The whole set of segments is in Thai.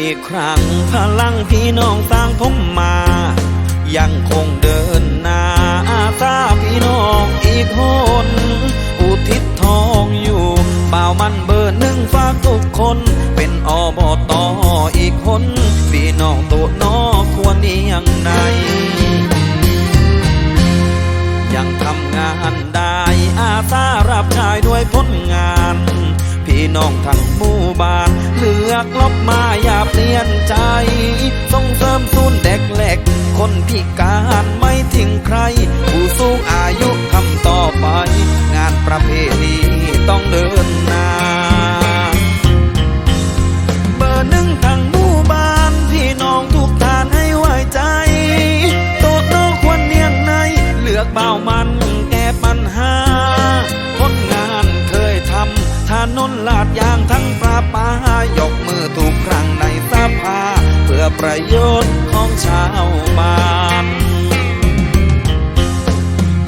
อีกครั้ง พลังพี่น้องสร้างผมมา ยังคงเดินหน้าอาสาพี่น้องอีกหนอุทิศทองอยู่เป่ามันเบอร์หนึ่งฝากทุกคน เป็นอบตออีกคน พี่น้องตัวนอควรเนียงใดยังทำงานได้อาสารับใช้ด้วยผลงาน พี่น้องทั้งหมู่บ้านเลือกลบมาอย่าเปลี่ยนใจ ส่งเสริมศูนย์เด็กเล็ก คนพิการไม่ทิ้งใคร ผู้สูงอายุทำต่อไป งานประเพ ประโยชน์ของชาวบ้าน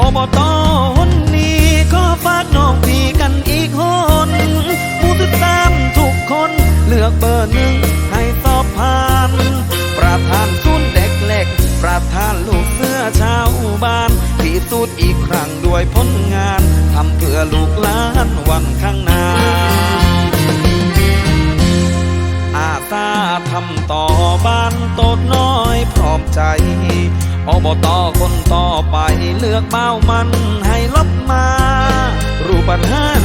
อบตหนนี้ก็ฝากน้องพี่กันอีกหนผู้ติดตามทุกคนเลือกเบอร์หนึ่งให้สอบผ่าน ประธานศูนย์เด็กเล็ก ประธานลูกเสื้อชาวบ้านพิสูจน์อีกครั้งด้วยผลงานทำเพื่อลูกหลานวันข้างหน้า ใจอบตคนต่อไปเลือกเบ้ามันให้ลบมา รูปปัญหา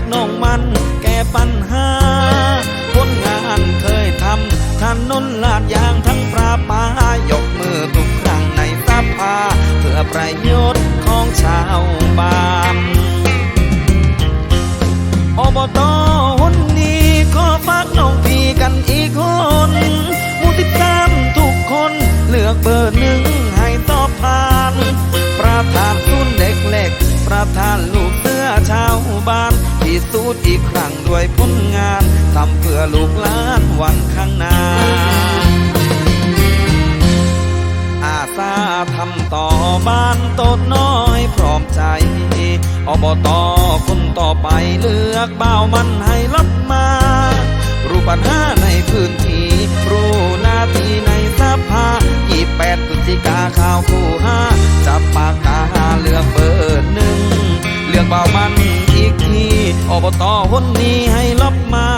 เลือกน้องมัน แก้ปัญหาผลงานเคยทำถนนลาดยางทั้งปลาปายกมือทุกครั้งในสภา เพื่อประโยชน์ของชาวบ้านอบตหนนี้ขอฝากน้องพี่กันอีกคนมูติดตามทุกคนเลือกเบอร์หนึ่งให้ตอบผ่าน ประธานศูนเด็กเล็กประธานลูก พิสูจน์อีกครั้งด้วยผลงานทำเพื่อลูกหลานวันข้างหน้า อาสาทำต่อบ้านตดน้อยพร้อมใจอบตคนต่อไปเลือกเบ้ามันให้ล อบตหนนี้ให้ลับมา